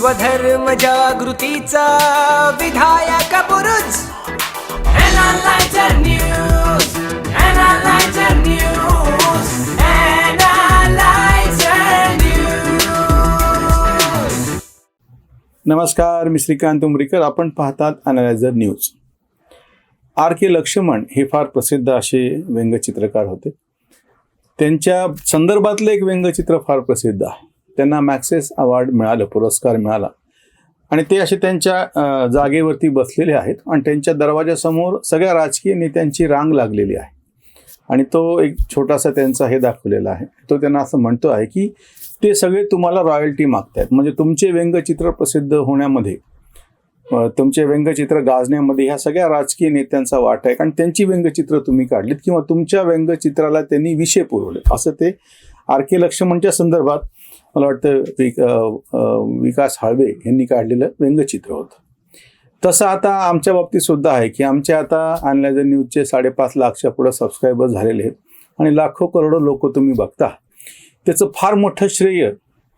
स्वधर्म जागृतीचा विधायक बुरुज. News. नमस्कार मी श्रीकांत उमरीकर. आपण पाहतात analyser news R K Laxman हे फार प्रसिद्ध असे व्यंगचित्रकार होते. त्यांच्या संदर्भातलं एक व्यंगचित्र फार प्रसिद्ध आहे. त्यांना मॅक्सेस अवॉर्ड मिळालं पुरस्कार मिळाला. आणि ते असे त्यांच्या जागेवरती बसलेले आहेत आणि त्यांच्या दरवाजासमोर सगळ्या राजकीय नेत्यांची रांग लागलेली आहे. आणि तो एक छोटासा त्यांचा हे दाखवलेला आहे. तो त्यांना असं म्हणतो आहे की ते सगळे तुम्हाला रॉयल्टी मागतायत. म्हणजे तुमचे व्यंगचित्र प्रसिद्ध होण्यामध्ये तुमचे व्यंगचित्र गाजण्यामध्ये ह्या सगळ्या राजकीय नेत्यांचा वाट आहे. कारण त्यांची व्यंगचित्र तुम्ही काढलीत किंवा तुमच्या व्यंगचित्राला त्यांनी विषय पुरवले असं ते आर के लक्ष्मणच्या संदर्भात मला वाटतं विक विकास हाळवे यांनी काढलेलं व्यंगचित्र होतं. तसं आता आमच्या बाबतीत सुद्धा आहे की आमचे आता अनलायझर न्यूजचे साडेपाच लाखच्या पुढे सबस्क्रायबर झालेले आहेत आणि लाखो करोडो लोक तुम्ही बघता. त्याचं फार मोठं श्रेय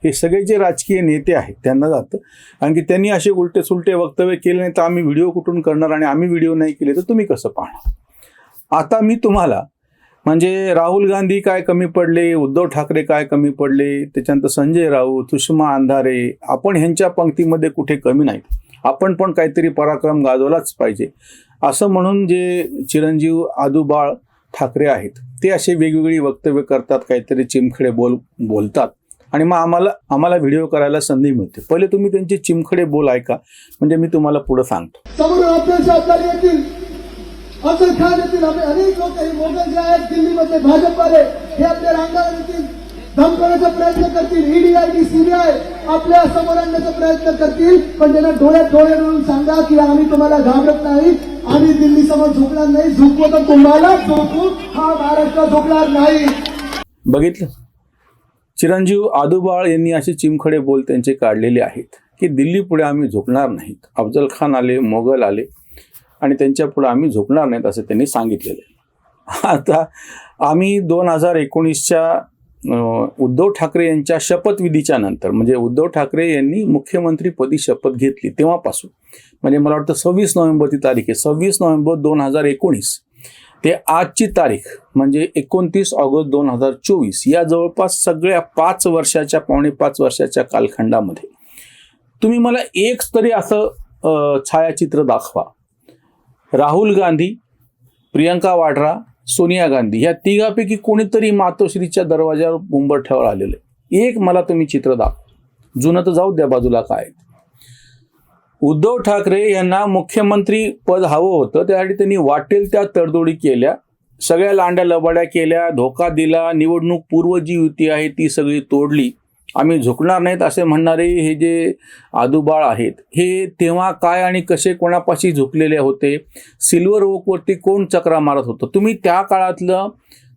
हे सगळे जे राजकीय नेते आहेत त्यांना जातं. कारण की त्यांनी असे उलटे सुलटे वक्तव्य केले नाही तर आम्ही व्हिडिओ कुठून करणार आणि आम्ही व्हिडिओ नाही केले तर तुम्ही कसं पाहणार? आता मी तुम्हाला म्हणजे राहुल गांधी काय कमी पडले उद्धव ठाकरे काय कमी पडले त्याच्यानंतर संजय राऊत सुषमा अंधारे आपण ह्यांच्या पंक्तीमध्ये कुठे कमी नाही. आपण पण काहीतरी पराक्रम गाजवलाच पाहिजे. असं म्हणून जे चिरंजीव आदुबाळ ठाकरे आहेत ते असे वेगवेगळी वक्तव्य करतात काहीतरी चिमखडे बोल बोलतात. आणि मग आम्हाला आम्हाला व्हिडिओ करायला संधी मिळते. पहिले तुम्ही त्यांचे चिमखडे बोल ऐका. म्हणजे मी तुम्हाला पुढे सांगतो समोर आपल्या शासदार येतील अफजल खान येतील अनेक लोक हे मोगल जे आहेत दिल्लीमध्ये भाजपवाले हे आपल्या रांगावर येतील धमकवण्याचा प्रयत्न करतील. ईडी आय डी सीबीआय आपल्यासमोर आणण्याचा प्रयत्न करतील. पण त्यांना डोळ्यात डोळे मिळून सांगा की आम्ही तुम्हाला घाबरत नाही. आम्ही दिल्ली समोर झोपणार नाही. तर तुम्हाला झोपू. हा महाराष्ट्र झोपणार नाही. बघितलं? चिरंजीव आदुबाळ यांनी असे चिमखडे बोल त्यांचे काढलेले आहेत की दिल्ली पुढे आम्ही झोपणार नाहीत. अफजल खान आले मोगल आले. आणि त्यांच्या पुढे आम्ही झोपणार नाहीत असं त्यांनी सांगितलेलं आहे. आता आम्ही दोन हजार एकोणीसच्या उद्धव ठाकरे यांच्या शपथविधीच्या नंतर म्हणजे उद्धव ठाकरे यांनी मुख्यमंत्रीपदी शपथ घेतली तेव्हापासून म्हणजे मला वाटतं सव्वीस नोव्हेंबरची तारीख आहे. सव्वीस नोव्हेंबर दोन हजार एकोणीस ते आजची तारीख म्हणजे एकोणतीस ऑगस्ट दोन हजार चोवीस या जवळपास सगळ्या पाच वर्षाच्या पावणे पाच वर्षाच्या कालखंडामध्ये. तुम्ही मला एक तरी असं छायाचित्र दाखवा. राहुल गांधी प्रियंका वाड्रा सोनिया गांधी ह्या तिघापैकी कोणीतरी मातोश्रीच्या दरवाज्यावर उंबरठ्यावर आलेलं. आलेले एक मला तुम्ही चित्र दाखवा. जुनं तर जाऊ द्या बाजूला काय उद्धव ठाकरे यांना मुख्यमंत्री पद हवं होतं त्यासाठी त्यांनी वाटेल त्या तडजोडी केल्या. सगळ्या लांड्या लबाड्या केल्या धोका दिला निवडणूक पूर्व जी युती आहे ती सगळी तोडली. आम्ही झुकणार नाहीत असे म्हणणारे हे जे आदुबाळ आहेत हे तेव्हा काय आणि कसे कोणापाशी झुकलेले होते? सिल्वर ओकवरती कोण चक्रा मारत होतं? तुम्ही त्या काळातलं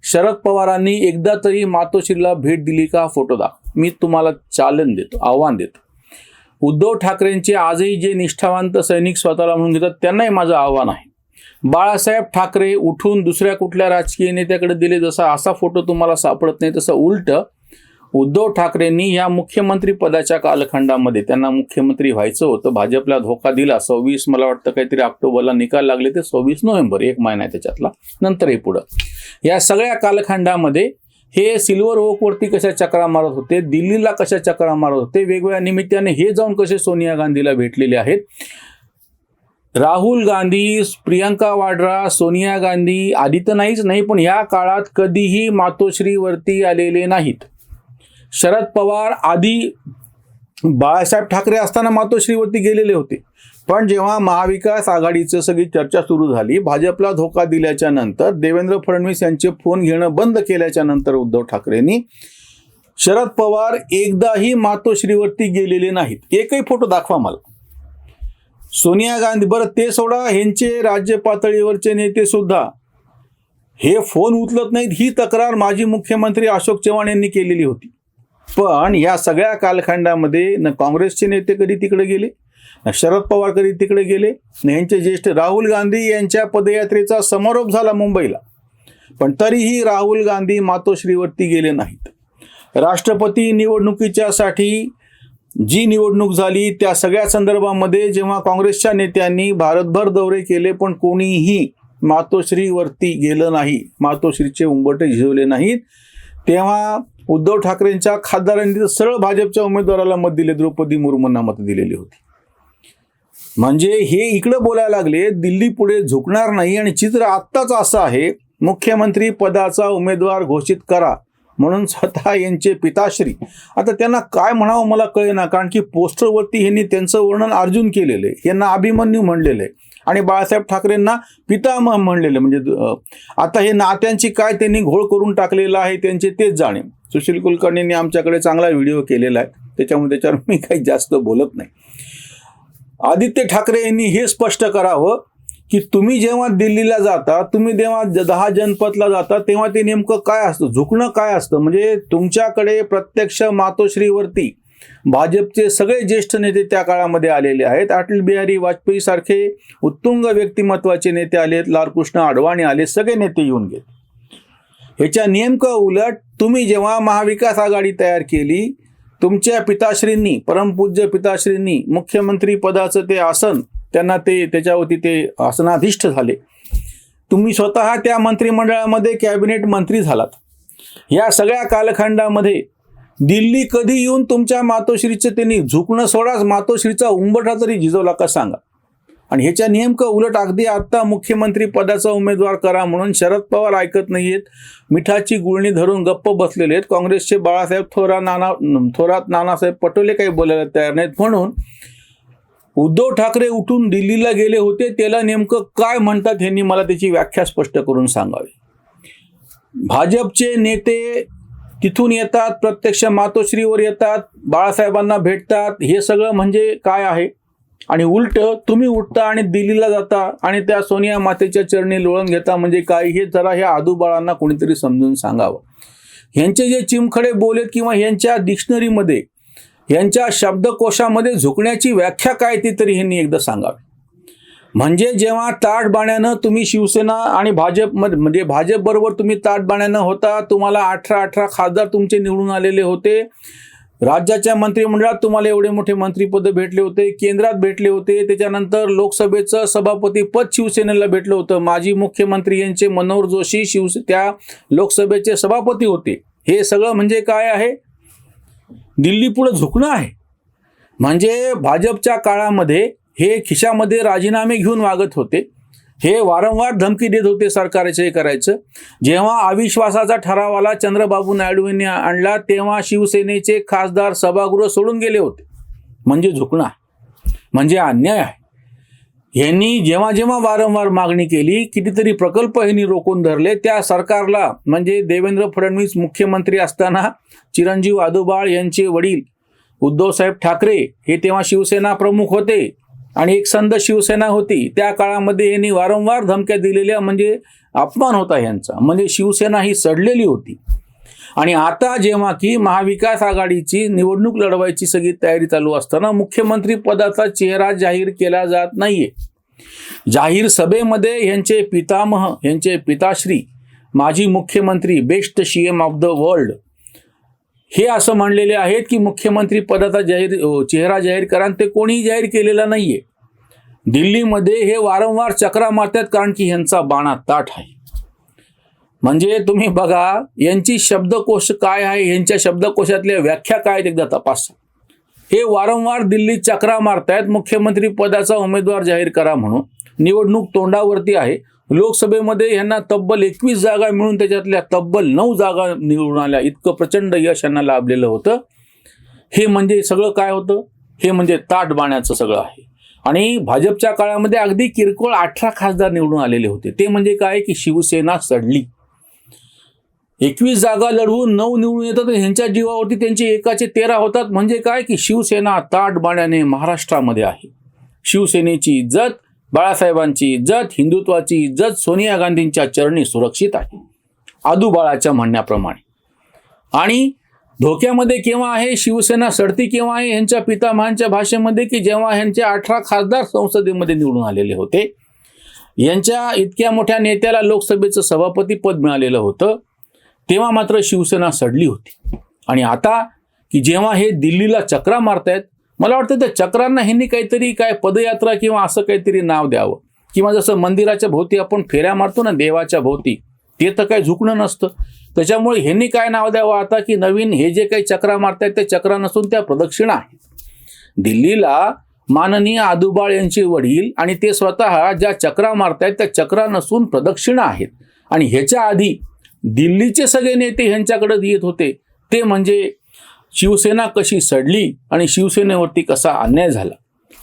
शरद पवारांनी एकदा तरी मातोश्रीला भेट दिली का? फोटो दाखव. मी तुम्हाला चालन देतो आव्हान देतो. उद्धव ठाकरेंचे आजही जे निष्ठावंत सैनिक स्वतःला म्हणून घेतात त्यांनाही माझं आव्हान आहे. बाळासाहेब ठाकरे उठून दुसऱ्या कुठल्या राजकीय नेत्याकडे दिले जसा असा फोटो तुम्हाला सापडत नाही तसं उलट उद्धव ठाकरेंनी या मुख्यमंत्री पदाच्या कालखंडामध्ये त्यांना मुख्यमंत्री व्हायचं होतं भाजपला धोका दिला. सव्वीस मला वाटतं काहीतरी ऑक्टोबरला निकाल लागले ते सव्वीस नोव्हेंबर एक महिना आहे त्याच्यातला. नंतर हे पुढं. या सगळ्या कालखंडामध्ये हे सिल्वर ओकवरती कशा चक्रा मारत होते दिल्लीला कशा चक्रा मारत होते वेगवेगळ्या निमित्ताने हे जाऊन कसे सोनिया गांधीला भेटलेले आहेत? राहुल गांधी प्रियंका वाड्रा सोनिया गांधी आधी तर नाहीच नाही पण या काळात कधीही मातोश्रीवरती आलेले नाहीत. शरद पवार आधी बाळासाहेब ठाकरे असताना मातोश्रीवरती गेलेले होते. पण जेव्हा महाविकास आघाडीचं सगळी चर्चा सुरू झाली भाजपला धोका दिल्याच्या नंतर देवेंद्र फडणवीस यांचे फोन घेणं बंद केल्याच्यानंतर उद्धव ठाकरेंनी शरद पवार एकदाही मातोश्रीवरती गेलेले नाहीत. एकही फोटो दाखवा मला. सोनिया गांधी बरं ते सोडा ह्यांचे राज्य पातळीवरचे नेते सुद्धा. हे फोन उचलत नाहीत ही तक्रार माजी मुख्यमंत्री अशोक चव्हाण यांनी केलेली होती. पण या सगळ्या कालखंडामध्ये न काँग्रेसचे नेते कधी तिकडे गेले? न शरद पवार कधी तिकडे गेले? न यांचे ज्येष्ठ राहुल गांधी यांच्या पदयात्रेचा समारोप झाला मुंबईला. पण तरीही राहुल गांधी मातोश्रीवरती गेले नाहीत. राष्ट्रपती निवडणुकीच्यासाठी जी निवडणूक झाली त्या सगळ्या संदर्भामध्ये जेव्हा काँग्रेसच्या नेत्यांनी भारतभर दौरे केले पण कोणीही मातोश्रीवरती गेलं नाही मातोश्रीचे उंबटे झिजवले नाहीत तेव्हा उद्धव ठाकरेंच्या खासदारांनी तर सरळ भाजपच्या उमेदवाराला मत दिले. द्रौपदी मुर्मूंना मत दिलेली होती. म्हणजे हे इकडं बोलायला लागले दिल्ली पुढे झुकणार नाही आणि चित्र आत्ताच असं आहे मुख्यमंत्री पदाचा उमेदवार घोषित करा म्हणून स्वतः यांचे पिताश्री. आता त्यांना काय म्हणावं मला कळेना कारण की पोस्टरवरती ह्यांनी त्यांचं वर्णन अर्जुन केलेलं आहे. यांना अभिमन्यू म्हणलेलं आहे. आणि बाळासाहेब ठाकरेंना पितामह म्हणलेलं आहे. म्हणजे आता हे नात्यांची काय त्यांनी घोळ करून टाकलेलं आहे त्यांचे तेच जाणे. सुशील कुलकर्णींनी आमच्याकडे चांगला व्हिडिओ केलेला आहे. त्याच्यामुळे त्याच्यावर मी काही जास्त बोलत नाही. आदित्य ठाकरे यांनी हे स्पष्ट करावं की तुम्ही जेव्हा दिल्लीला जाता तुम्ही जेव्हा दहा जनपदला जाता तेव्हा ते नेमकं काय असतं? झुकणं काय असतं? म्हणजे तुमच्याकडे प्रत्यक्ष मातोश्रीवरती भाजपचे सगळे ज्येष्ठ नेते त्या काळामध्ये आलेले आहेत. अटल बिहारी वाजपेयी सारखे उत्तुंग व्यक्तिमत्वाचे नेते आलेत. लालकृष्ण अडवाणी आले सगळे नेते येऊन गेले. ह्याच्या नेमकं उलट तुम्ही जेव्हा महाविकास आघाडी तयार केली तुमच्या पिताश्रींनी परमपूज्य पिताश्रींनी मुख्यमंत्री पदाचं ते आसन त्यांना ते त्याच्यावरती ते आसनाधिष्ठ झाले. तुम्ही स्वतः त्या मंत्रिमंडळामध्ये कॅबिनेट मंत्री झालात. या सगळ्या कालखंडामध्ये दिल्ली कधी येऊन तुमच्या मातोश्रीचं त्यांनी झुकणं सोडाच मातोश्रीचा उंबठा तरी झिजवला का सांगा? आणि ह्याच्या नेमकं उलट अगदी आत्ता मुख्यमंत्री पदाचा उमेदवार करा म्हणून शरद पवार ऐकत नाहीयेत. मिठाची गुळणी धरून गप्प बसलेले आहेत. काँग्रेसचे बाळासाहेब थोरा नाना थोरात नानासाहेब पटोले काही बोलायला तयार नाहीत. म्हणून उद्धव ठाकरे उठून दिल्लीला गेले होते. त्याला नेमकं काय म्हणतात ह्यांनी मला त्याची व्याख्या स्पष्ट करून सांगावी. भाजपचे नेते तिथून येतात प्रत्यक्ष मातोश्रीवर येतात बाळासाहेबांना भेटतात. हे सगळं म्हणजे काय आहे? आणि उलट तुम्ही उठता आणि दिल्लीला जाता आणि त्या सोनिया मातेच्या चरणी लोळण घेता म्हणजे काय हे जरा ह्या आदूबाळांना कोणीतरी समजून सांगावं. ह्यांचे जे चिमखडे बोलेत किंवा ह्यांच्या डिक्शनरीमध्ये यांच्या शब्दकोशामध्ये झुकण्याची व्याख्या काय ती तरी ह्यांनी एकदा सांगावी. म्हणजे जेव्हा ताटबाण्यानं तुम्ही शिवसेना आणि भाजपमध्ये म्हणजे भाजपबरोबर तुम्ही ताटबाण्यानं होता तुम्हाला अठरा अठरा खासदार तुमचे निवडून आलेले होते राज्याच्या मंत्रिमंडळात तुम्हाला एवढे मोठे मंत्रिपद भेटले होते केंद्रात भेटले होते त्याच्यानंतर लोकसभेचं सभापती पद शिवसेनेला भेटलं होतं. माजी मुख्यमंत्री यांचे मनोहर जोशी शिवसे त्या लोकसभेचे सभापती होते. हे सगळं म्हणजे काय आहे? दिल्ली पुढे झुकणं आहे. म्हणजे भाजपच्या काळामध्ये हे खिशामध्ये राजीनामे घेऊन वागत होते. हे वारंवार धमकी देत होते सरकारचे हे करायचं. जेव्हा अविश्वासाचा ठराव आला चंद्रबाबू नायडू यांनी आणला तेव्हा शिवसेनेचे खासदार सभागृह सोडून गेले होते. म्हणजे झुकणा म्हणजे अन्याय आहे. यांनी जेव्हा जेव्हा वारंवार मागणी केली कितीतरी प्रकल्प यांनी रोखून धरले. त्या सरकारला म्हणजे देवेंद्र फडणवीस मुख्यमंत्री असताना चिरंजीव आदोबाळ यांचे वडील उद्धवसाहेब ठाकरे हे तेव्हा शिवसेना प्रमुख होते. आणि एक संद शिवसेना होती त्या काळामध्ये यांनी वारंवार धमक्या दिलेल्या म्हणजे अपमान होता यांचा. म्हणजे शिवसेना ही सडलेली होती. आणि आता जेव्हा की महाविकास आघाडीची निवडणूक लढवायची सगळी तयारी चालू असताना मुख्यमंत्री पदाचा चेहरा जाहीर केला जात नाहीये. जाहीर सभेमध्ये यांचे पितामह यांचे पिताश्री माजी मुख्यमंत्री best C M of the world हे असं म्हणलेले आहेत की मुख्यमंत्री पदाचा जाहीर चेहरा जाहीर करा आणि ते कोणीही जाहीर केलेला नाहीये. दिल्लीमध्ये हे वारंवार चक्रा मारतात कारण की ह्यांचा बाणा ताट आहे. म्हणजे तुम्ही बघा यांची शब्दकोश काय आहे? यांच्या शब्दकोशातल्या व्याख्या काय आहेत एकदा तपासा. हे वारंवार दिल्लीत चक्रा मारतायत मुख्यमंत्री पदाचा उमेदवार जाहीर करा म्हणून. निवडणूक तोंडावरती आहे. लोकसभेमध्ये यांना तब्बल एकवीस जागा मिळून त्याच्यातल्या तब्बल नऊ जागा निवडून आल्या. इतकं प्रचंड यश यांना लाभलेलं होतं. हे म्हणजे सगळं काय होतं? हे म्हणजे ताट बाण्याचं सगळं आहे. आणि भाजपच्या काळामध्ये अगदी किरकोळ अठरा खासदार निवडून आलेले होते. ते म्हणजे काय? की शिवसेना सडली. एकवीस जागा लढवून नऊ निवडून येतात ह्यांच्या जीवावरती त्यांचे एकाचे तेरा होतात. म्हणजे काय? की शिवसेना ताटबाण्याने महाराष्ट्रामध्ये आहे. शिवसेनेची इज्जत बाळासाहेबांची इज्जत हिंदुत्वाची इज्जत सोनिया गांधींच्या चरणी सुरक्षित आहे. आदूबाळाच्या म्हणण्याप्रमाणे. आणि धोक्यामध्ये केव्हा आहे शिवसेना सडती केव्हा आहे यांच्या पितामहांच्या भाषेमध्ये की जेव्हा ह्यांचे अठरा खासदार संसदेमध्ये निवडून आलेले होते? यांच्या इतक्या मोठ्या नेत्याला लोकसभेचं सभापती पद मिळालेलं होतं तेव्हा मात्र शिवसेना सडली होती. आणि आता की जेव्हा हे दिल्लीला चक्रा मारतायत मला वाटतं त्या चक्रांना ह्यांनी काहीतरी काय पदयात्रा किंवा असं काहीतरी नाव द्यावं. किंवा जसं मंदिराच्या भोवती आपण फेऱ्या मारतो ना देवाच्या भोवती ते तर काही झुकणं नसतं. त्याच्यामुळे ह्यांनी काय नाव द्यावं आता की नवीन हे जे काही चक्रा मारतात ते चक्रा नसून त्या प्रदक्षिणा आहेत. दिल्लीला माननीय आदुबाळ यांचे वडील आणि ते स्वतः ज्या चक्रा मारतायत त्या चक्रा नसून प्रदक्षिणा आहेत. आणि ह्याच्या आधी दिल्लीचे सगळे नेते ह्यांच्याकडे येत होते. ते म्हणजे शिवसेना कशी सडली आणि शिवसेनेवरती कसा अन्याय झाला?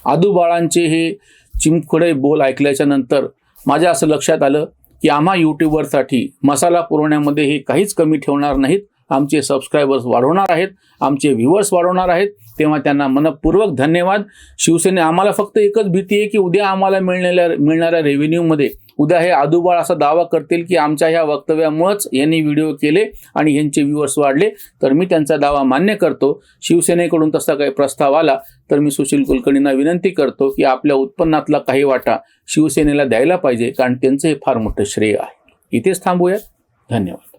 आदूबाळांचे हे चिमखडे बोल ऐकल्याच्या नंतर माझ्या असं लक्षात आलं की आम्हा यूट्यूबरसाठी मसाला पुरवण्यामध्ये हे काहीच कमी ठेवणार नाहीत. आमचे सबस्क्रायबर्स वाढवणार आहेत आमचे व्ह्युअर्स वाढवणार आहेत. तेव्हा त्यांना मनपूर्वक धन्यवाद. शिवसेने आम्हाला फक्त एकच भीती आहे की उद्या आम्हाला मिळणाऱ्या मिळणाऱ्या रेव्हेन्यूमध्ये उद्या हे आदुबाळ असा दावा करतील की आमच्या ह्या वक्तव्यामुळंच यांनी व्हिडिओ केले आणि यांचे व्ह्युअर्स वाढले. तर मी त्यांचा दावा मान्य करतो. शिवसेनेकडून तसा काही प्रस्ताव आला तर मी सुशील कुलकर्णींना विनंती करतो की आपल्या उत्पन्नातला काही वाटा शिवसेनेला द्यायला पाहिजे कारण त्यांचं हे फार मोठं श्रेय आहे. इथेच थांबूयात. धन्यवाद.